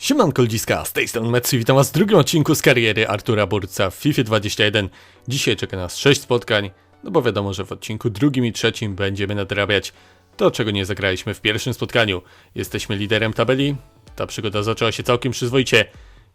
Siemanko ludziska, z tej strony Metsu witam was w drugim odcinku z kariery Artura Burca w FIFA 21. Dzisiaj czeka nas 6 spotkań, no bo wiadomo, że w odcinku drugim i trzecim będziemy nadrabiać to, czego nie zagraliśmy w pierwszym spotkaniu. Jesteśmy liderem tabeli, ta przygoda zaczęła się całkiem przyzwoicie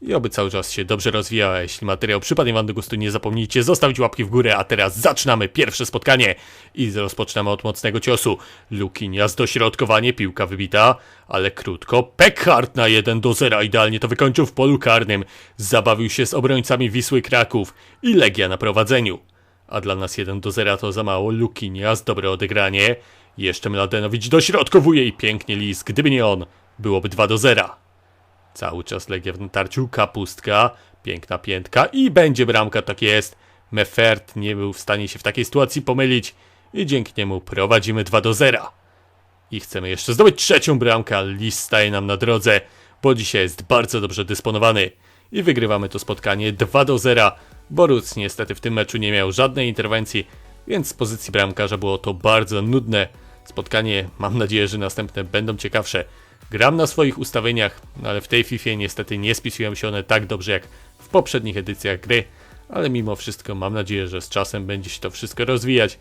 i oby cały czas się dobrze rozwijała. Jeśli materiał przypadnie wam do gustu, nie zapomnijcie zostawić łapki w górę, a teraz zaczynamy pierwsze spotkanie i rozpoczynamy od mocnego ciosu. Lukinias dośrodkowanie, piłka wybita, ale krótko. Peckhart na 1 do 0, idealnie to wykończył w polu karnym. Zabawił się z obrońcami Wisły Kraków i Legia na prowadzeniu. A dla nas 1 do 0 to za mało. Lukinias, dobre odegranie. Jeszcze Mladenowicz dośrodkowuje i pięknie lis. Gdyby nie on, byłoby 2 do 0. Cały czas Legia w natarciu, kapustka, piękna piętka i będzie bramka, tak jest. Mefert nie był w stanie się w takiej sytuacji pomylić i dzięki niemu prowadzimy 2 do 0. I chcemy jeszcze zdobyć trzecią bramkę, ale Lis staje nam na drodze, bo dzisiaj jest bardzo dobrze dysponowany. I wygrywamy to spotkanie 2 do 0. Boruc niestety w tym meczu nie miał żadnej interwencji, więc z pozycji bramkarza było to bardzo nudne spotkanie. Mam nadzieję, że następne będą ciekawsze. Gram na swoich ustawieniach, no ale w tej FIFA niestety nie spisują się one tak dobrze jak w poprzednich edycjach gry, ale mimo wszystko mam nadzieję, że z czasem będzie się to wszystko rozwijać.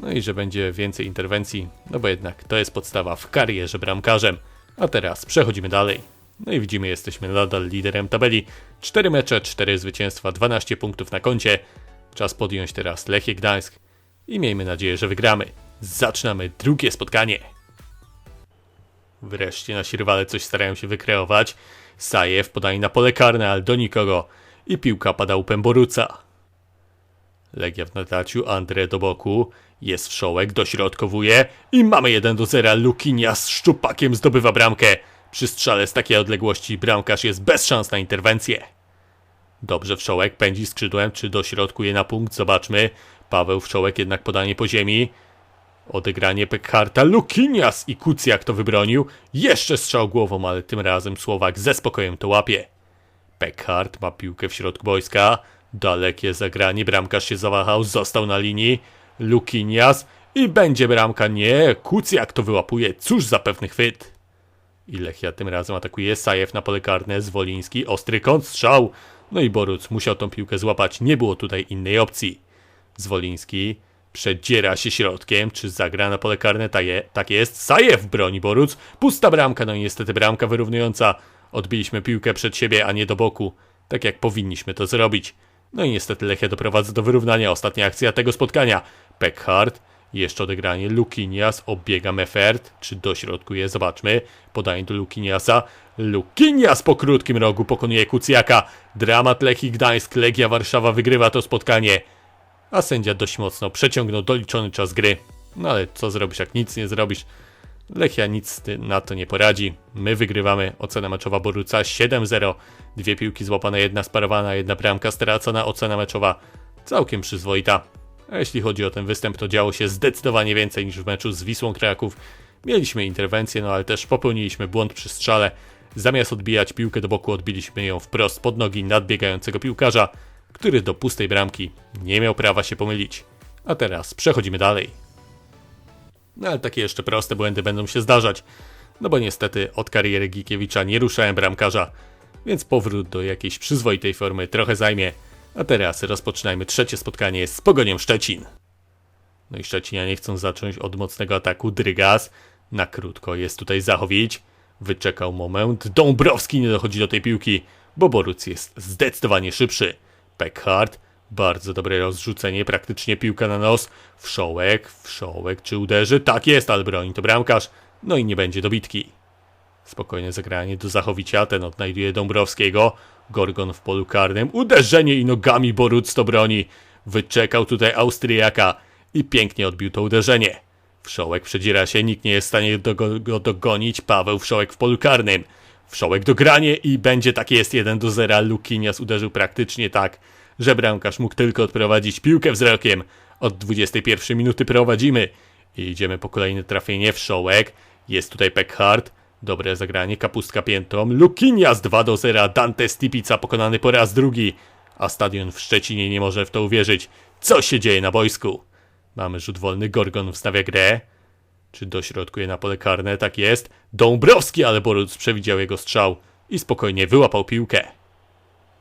No i że będzie więcej interwencji, no bo jednak to jest podstawa w karierze bramkarzem. A teraz przechodzimy dalej. No i widzimy, jesteśmy nadal liderem tabeli. 4 mecze, 4 zwycięstwa, 12 punktów na koncie. Czas podjąć teraz Lechie Gdańsk i miejmy nadzieję, że wygramy. Zaczynamy drugie spotkanie. Wreszcie nasi rywale coś starają się wykreować. Sajew podaje na pole karne, ale do nikogo. I piłka pada łupem Boruca. Legia w natarciu, Andre do boku. Jest wszołek, dośrodkowuje. I mamy 1 do 0. Lukinia z szczupakiem zdobywa bramkę. Przy strzale z takiej odległości bramkarz jest bez szans na interwencję. Dobrze wszołek pędzi skrzydłem, czy dośrodkuje na punkt, zobaczmy. Paweł wszołek jednak podanie po ziemi. Odegranie Pekharta, Lukinias i Kucjak to wybronił. Jeszcze strzał głową, ale tym razem Słowak ze spokojem to łapie. Pekhart ma piłkę w środku boiska. Dalekie zagranie, bramkarz się zawahał, został na linii. Lukinias i będzie bramka. Nie, Kucjak to wyłapuje. Cóż za pewny chwyt. I Lechia tym razem atakuje Sajew na pole karne, Zwoliński, ostry kąt, strzał. No i Boruc musiał tą piłkę złapać, nie było tutaj innej opcji. Zwoliński Przedziera się środkiem, czy zagra na pole karne? Ta je, tak jest. Sajew broni Boruc. Pusta bramka, no i niestety bramka wyrównująca. Odbiliśmy piłkę przed siebie, a nie do boku. Tak jak powinniśmy to zrobić. No i niestety Lechia doprowadza do wyrównania. Ostatnia akcja tego spotkania. Peckhart. Jeszcze odegranie. Lukinias obiega Mefert. Czy dośrodkuje? Zobaczmy. Podanie do Lukiniasa. Lukinias po krótkim rogu pokonuje Kucjaka. Dramat Lechii Gdańsk. Legia Warszawa wygrywa to spotkanie a sędzia dość mocno przeciągnął doliczony czas gry. No ale co zrobisz, jak nic nie zrobisz? Lechia nic na to nie poradzi. My wygrywamy. Ocena meczowa Boruca 7-0. Dwie piłki złapane, jedna sparowana, jedna bramka stracona. Ocena meczowa całkiem przyzwoita. A jeśli chodzi o ten występ, to działo się zdecydowanie więcej niż w meczu z Wisłą Kraków. Mieliśmy interwencję, no ale też popełniliśmy błąd przy strzale. Zamiast odbijać piłkę do boku, odbiliśmy ją wprost pod nogi nadbiegającego piłkarza który do pustej bramki nie miał prawa się pomylić. A teraz przechodzimy dalej. No ale takie jeszcze proste błędy będą się zdarzać, no bo niestety od kariery Gikiewicza nie ruszałem bramkarza, więc powrót do jakiejś przyzwoitej formy trochę zajmie. A teraz rozpoczynajmy trzecie spotkanie z Pogonią Szczecin. No i Szczecinianie chcą zacząć od mocnego ataku. Drygas na krótko jest tutaj Zachowicz. Wyczekał moment. Dąbrowski nie dochodzi do tej piłki, bo Boruc jest zdecydowanie szybszy. Peckhart. Bardzo dobre rozrzucenie, praktycznie piłka na nos. Wszołek, wszołek, czy uderzy? Tak jest, ale broni to bramkarz. No i nie będzie dobitki. Spokojne zagranie do Zachowicia, ten odnajduje Dąbrowskiego. Gorgon w polu karnym, uderzenie i nogami Boruc to broni. Wyczekał tutaj Austriaka i pięknie odbił to uderzenie. Wszołek przedziera się, nikt nie jest w stanie go dogonić. Paweł Wszołek w polu karnym. Wszołek do granie i będzie tak jest 1 do 0. Lukinias uderzył praktycznie tak, że bramkarz mógł tylko odprowadzić piłkę wzrokiem. Od 21 minuty prowadzimy i idziemy po kolejne trafienie. Wszołek. Jest tutaj Peckhart. Dobre zagranie, kapustka piętą. Lukinias 2 do 0. Dante Stipica pokonany po raz drugi. A stadion w Szczecinie nie może w to uwierzyć. Co się dzieje na boisku? Mamy rzut wolny, Gorgon wstawia grę. Czy dośrodkuje na pole karne? Tak jest. Dąbrowski, ale Boruc przewidział jego strzał. i spokojnie wyłapał piłkę.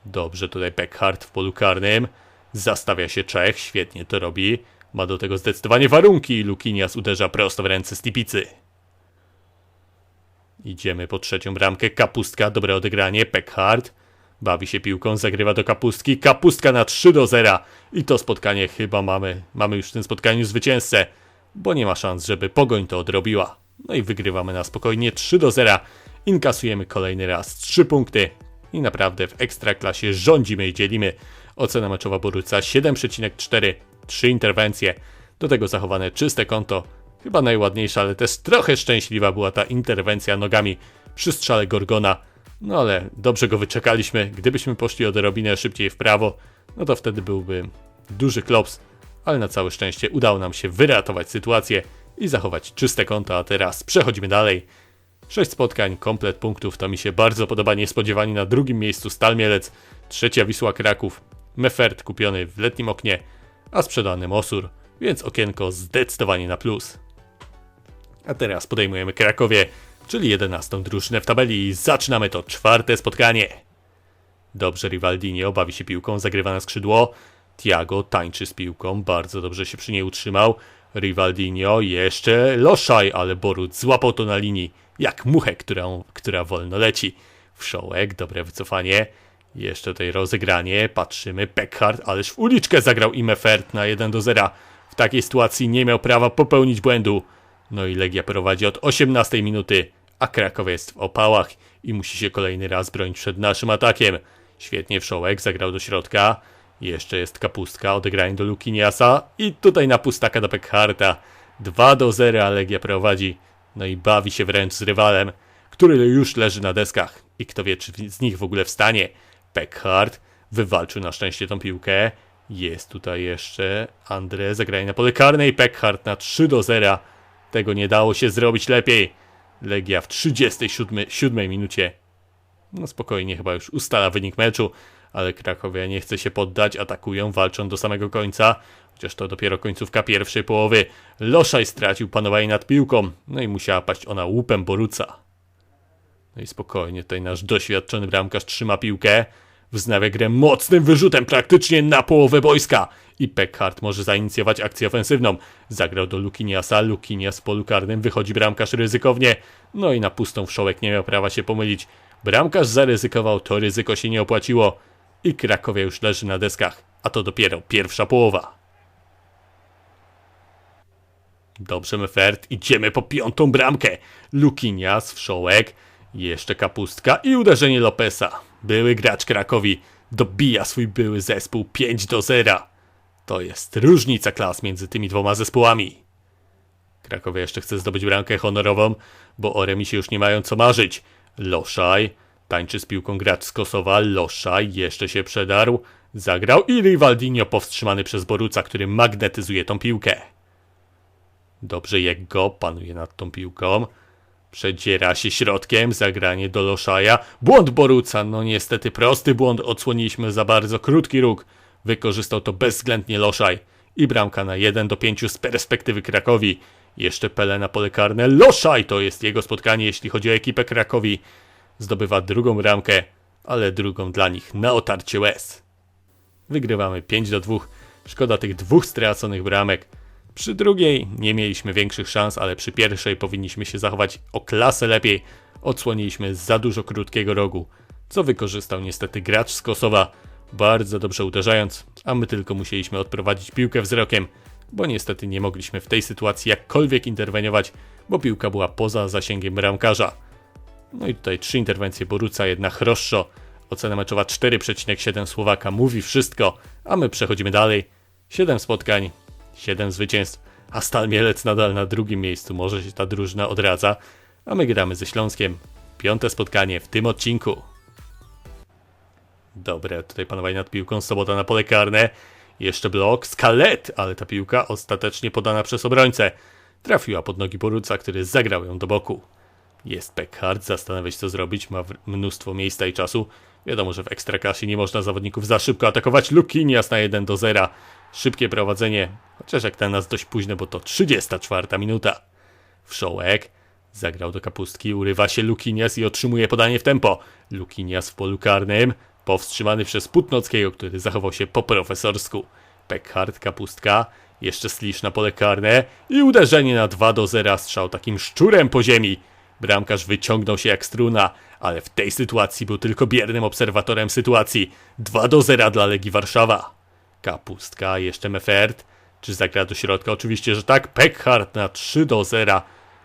Dobrze tutaj Peckhart w polu karnym. Zastawia się Czech, świetnie to robi. Ma do tego zdecydowanie warunki. Lukinias uderza prosto w ręce Stipicy. Idziemy po trzecią bramkę. Kapustka, dobre odegranie. Peckhart bawi się piłką, zagrywa do kapustki. Kapustka na 3 do 0. I to spotkanie chyba mamy. Mamy już w tym spotkaniu zwycięzcę, bo nie ma szans, żeby pogoń to odrobiła. No i wygrywamy na spokojnie 3 do 0. Inkasujemy kolejny raz 3 punkty. I naprawdę w ekstraklasie rządzimy i dzielimy. Ocena meczowa Boruca 7,4. 3 interwencje. Do tego zachowane czyste konto. Chyba najładniejsza, ale też trochę szczęśliwa była ta interwencja nogami przy strzale Gorgona. No ale dobrze go wyczekaliśmy. Gdybyśmy poszli odrobinę szybciej w prawo, no to wtedy byłby duży klops. Ale na całe szczęście udało nam się wyratować sytuację i zachować czyste konto, a teraz przechodzimy dalej. 6 spotkań, komplet punktów, to mi się bardzo podoba. Niespodziewanie na drugim miejscu Stal Mielec, trzecia Wisła Kraków, Mefert kupiony w letnim oknie, a sprzedany Mosur, więc okienko zdecydowanie na plus. A teraz podejmujemy Krakowie, czyli 11 drużynę w tabeli i zaczynamy to czwarte spotkanie. Dobrze Rivaldini bawi się piłką, zagrywa na skrzydło. Tiago tańczy z piłką, bardzo dobrze się przy niej utrzymał. Rivaldinho, jeszcze Loszaj, ale Borut złapał to na linii, jak muchę, którą, która wolno leci. Wszołek, dobre wycofanie. Jeszcze tutaj rozegranie, patrzymy, Peckhart, ależ w uliczkę zagrał Imefert na 1 do 0. W takiej sytuacji nie miał prawa popełnić błędu. No i Legia prowadzi od 18 minuty, a Krakow jest w opałach i musi się kolejny raz bronić przed naszym atakiem. Świetnie Wszołek zagrał do środka. Jeszcze jest kapustka, odegranie do Lukiniasa i tutaj na pustaka do Peckharta. 2 do 0, a Legia prowadzi. No i bawi się wręcz z rywalem, który już leży na deskach. I kto wie, czy z nich w ogóle wstanie. Peckhart wywalczył na szczęście tą piłkę. Jest tutaj jeszcze Andre, zagranie na pole karne i Peckhart na 3 do 0. Tego nie dało się zrobić lepiej. Legia w 37 7 minucie. No spokojnie, chyba już ustala wynik meczu, ale Krakowia nie chce się poddać, atakują, walczą do samego końca. Chociaż to dopiero końcówka pierwszej połowy. Loszaj stracił panowanie nad piłką, no i musiała paść ona łupem Boruca. No i spokojnie, tutaj nasz doświadczony bramkarz trzyma piłkę. Wznawia grę mocnym wyrzutem praktycznie na połowę boiska. I Peckhart może zainicjować akcję ofensywną. Zagrał do Lukiniasa, Lukinias w polu karnym, wychodzi bramkarz ryzykownie. No i na pustą wszołek nie miał prawa się pomylić. Bramkarz zaryzykował, to ryzyko się nie opłaciło. I Krakowia już leży na deskach, a to dopiero pierwsza połowa. Dobrze, Mefert, idziemy po piątą bramkę. Lukinias, wszołek, jeszcze kapustka i uderzenie Lopesa. Były gracz Krakowi dobija swój były zespół 5 do 0. To jest różnica klas między tymi dwoma zespołami. Krakowie jeszcze chce zdobyć bramkę honorową, bo o remisie już nie mają co marzyć. Loszaj, tańczy z piłką gracz z Kosowa, Loszaj jeszcze się przedarł, zagrał i Rivaldinho powstrzymany przez Boruca, który magnetyzuje tą piłkę. Dobrze Jego panuje nad tą piłką. Przedziera się środkiem, zagranie do Loszaja. Błąd Boruca, no niestety prosty błąd, odsłoniliśmy za bardzo krótki róg. Wykorzystał to bezwzględnie Loszaj. I bramka na 1 do 5 z perspektywy Krakowi. Jeszcze Pele na pole karne. Loszaj to jest jego spotkanie, jeśli chodzi o ekipę Krakowi. Zdobywa drugą bramkę, ale drugą dla nich na otarcie łez. Wygrywamy 5 do 2. Szkoda tych dwóch straconych bramek. Przy drugiej nie mieliśmy większych szans, ale przy pierwszej powinniśmy się zachować o klasę lepiej. Odsłoniliśmy za dużo krótkiego rogu, co wykorzystał niestety gracz z Kosowa, bardzo dobrze uderzając, a my tylko musieliśmy odprowadzić piłkę wzrokiem, bo niestety nie mogliśmy w tej sytuacji jakkolwiek interweniować, bo piłka była poza zasięgiem bramkarza. No i tutaj trzy interwencje Boruca, jedna Chroszczo. Ocena meczowa 4,7 Słowaka mówi wszystko, a my przechodzimy dalej. 7 spotkań, 7 zwycięstw, a Stal Mielec nadal na drugim miejscu. Może się ta drużyna odradza, a my gramy ze Śląskiem. Piąte spotkanie w tym odcinku. Dobre, tutaj panowanie nad piłką, sobota na pole karne. Jeszcze blok, skalet, ale ta piłka ostatecznie podana przez obrońcę. Trafiła pod nogi Boruca, który zagrał ją do boku. Jest Peckhard, zastanawia się co zrobić, ma mnóstwo miejsca i czasu. Wiadomo, że w Ekstraklasie nie można zawodników za szybko atakować. Lukinias na 1 do 0. Szybkie prowadzenie, chociaż jak ten nas dość późne, bo to 34 minuta. Wszołek Zagrał do kapustki, urywa się Lukinias i otrzymuje podanie w tempo. Lukinias w polu karnym, powstrzymany przez Putnockiego, który zachował się po profesorsku. Peckhard, kapustka, jeszcze slisz na pole karne i uderzenie na 2 do 0, strzał takim szczurem po ziemi. Bramkarz wyciągnął się jak struna, ale w tej sytuacji był tylko biernym obserwatorem sytuacji. 2 do 0 dla Legii Warszawa. Kapustka, jeszcze Mefert. Czy zagra do środka? Oczywiście, że tak. Peckhard na 3 do 0.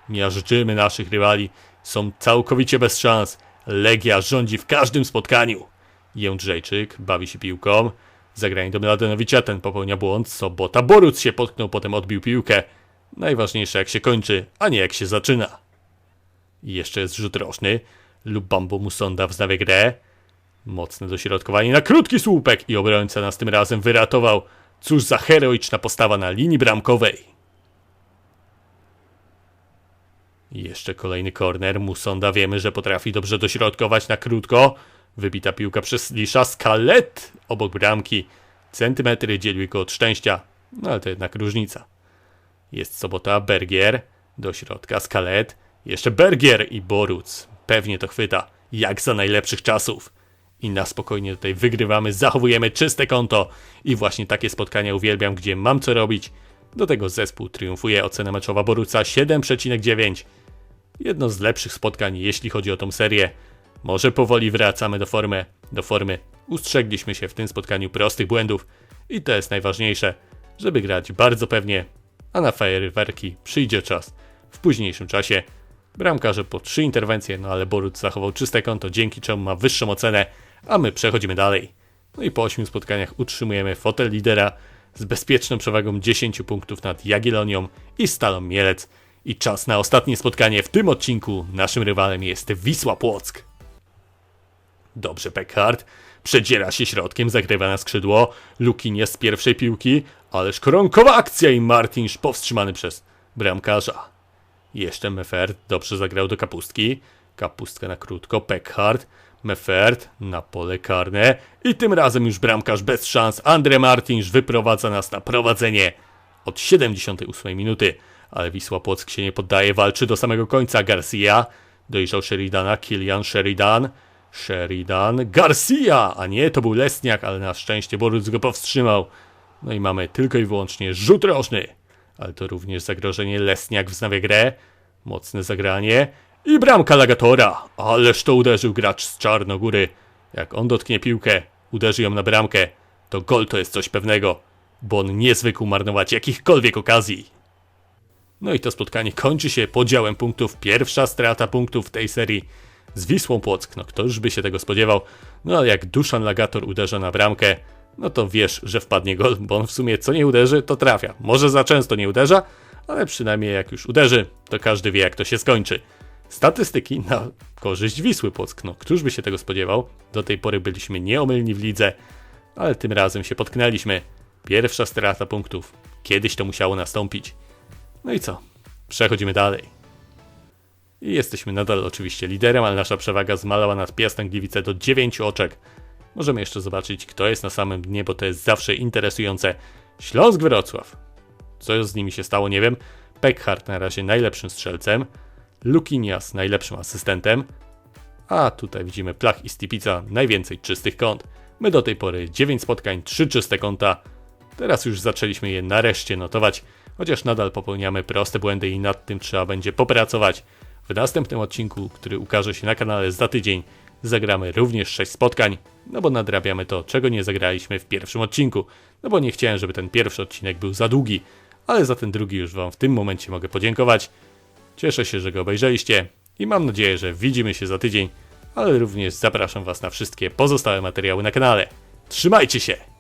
Miażdżymy naszych rywali. Są całkowicie bez szans. Legia rządzi w każdym spotkaniu. Jędrzejczyk bawi się piłką. Zagranie do Mladenowicza, ten popełnia błąd. Sobota Boruc się potknął, potem odbił piłkę. Najważniejsze jak się kończy, a nie jak się zaczyna. I jeszcze jest rzut roczny. Lubambo Musonda wznawia grę. Mocne dośrodkowanie na krótki słupek i obrońca nas tym razem wyratował. Cóż za heroiczna postawa na linii bramkowej. Jeszcze kolejny korner. Musonda wiemy, że potrafi dobrze dośrodkować na krótko. Wybita piłka przez Lisza. Skalet obok bramki. Centymetry dzieliły go od szczęścia. No ale to jednak różnica. Jest sobota. Bergier. Do środka. Skalet. Jeszcze Bergier i Boruc. Pewnie to chwyta. Jak za najlepszych czasów. I na spokojnie tutaj wygrywamy, zachowujemy czyste konto. I właśnie takie spotkania uwielbiam, gdzie mam co robić. Do tego zespół triumfuje. Ocena meczowa Boruca 7,9. Jedno z lepszych spotkań, jeśli chodzi o tą serię. Może powoli wracamy do formy. Do formy. Ustrzegliśmy się w tym spotkaniu prostych błędów. I to jest najważniejsze, żeby grać bardzo pewnie. A na fajerwerki przyjdzie czas. W późniejszym czasie Bramkarze po trzy interwencje, no ale Boruc zachował czyste konto, dzięki czemu ma wyższą ocenę, a my przechodzimy dalej. No i po 8 spotkaniach utrzymujemy fotel lidera z bezpieczną przewagą 10 punktów nad Jagiellonią i Stalą Mielec. I czas na ostatnie spotkanie w tym odcinku. Naszym rywalem jest Wisła Płock. Dobrze, Peckhard. Przedziera się środkiem, zagrywa na skrzydło. Lukinie z pierwszej piłki, ależ koronkowa akcja i Martinsz powstrzymany przez bramkarza. Jeszcze Mefert dobrze zagrał do kapustki. Kapustka na krótko, Peckhard. Mefert na pole karne. I tym razem już bramkarz bez szans. Andre Martinsz wyprowadza nas na prowadzenie od 78 minuty. Ale Wisła Płock się nie poddaje, walczy do samego końca. Garcia dojrzał Sheridana, Kilian Sheridan. Sheridan, Garcia! A nie, to był Lesniak, ale na szczęście Boruc go powstrzymał. No i mamy tylko i wyłącznie rzut rożny ale to również zagrożenie Lesniak wznawia grę. Mocne zagranie. I bramka Lagatora. Ależ to uderzył gracz z Czarnogóry. Jak on dotknie piłkę, uderzy ją na bramkę, to gol to jest coś pewnego, bo on nie zwykł marnować jakichkolwiek okazji. No i to spotkanie kończy się podziałem punktów. Pierwsza strata punktów w tej serii z Wisłą Płock. No kto już by się tego spodziewał? No ale jak Duszan Lagator uderza na bramkę, no to wiesz, że wpadnie gol, bo on w sumie co nie uderzy, to trafia. Może za często nie uderza, ale przynajmniej jak już uderzy, to każdy wie jak to się skończy. Statystyki na korzyść Wisły Płock. No, któż by się tego spodziewał? Do tej pory byliśmy nieomylni w lidze, ale tym razem się potknęliśmy. Pierwsza strata punktów. Kiedyś to musiało nastąpić. No i co? Przechodzimy dalej. I jesteśmy nadal oczywiście liderem, ale nasza przewaga zmalała nad Piastem Gliwice do 9 oczek. Możemy jeszcze zobaczyć, kto jest na samym dnie, bo to jest zawsze interesujące. Śląsk Wrocław. Co z nimi się stało, nie wiem. Peckhart na razie najlepszym strzelcem. Lukinias najlepszym asystentem. A tutaj widzimy Plach i Stipica najwięcej czystych kąt. My do tej pory 9 spotkań, 3 czyste kąta. Teraz już zaczęliśmy je nareszcie notować, chociaż nadal popełniamy proste błędy i nad tym trzeba będzie popracować. W następnym odcinku, który ukaże się na kanale za tydzień, zagramy również 6 spotkań, no bo nadrabiamy to, czego nie zagraliśmy w pierwszym odcinku. No bo nie chciałem, żeby ten pierwszy odcinek był za długi, ale za ten drugi już Wam w tym momencie mogę podziękować. Cieszę się, że go obejrzeliście i mam nadzieję, że widzimy się za tydzień, ale również zapraszam Was na wszystkie pozostałe materiały na kanale. Trzymajcie się!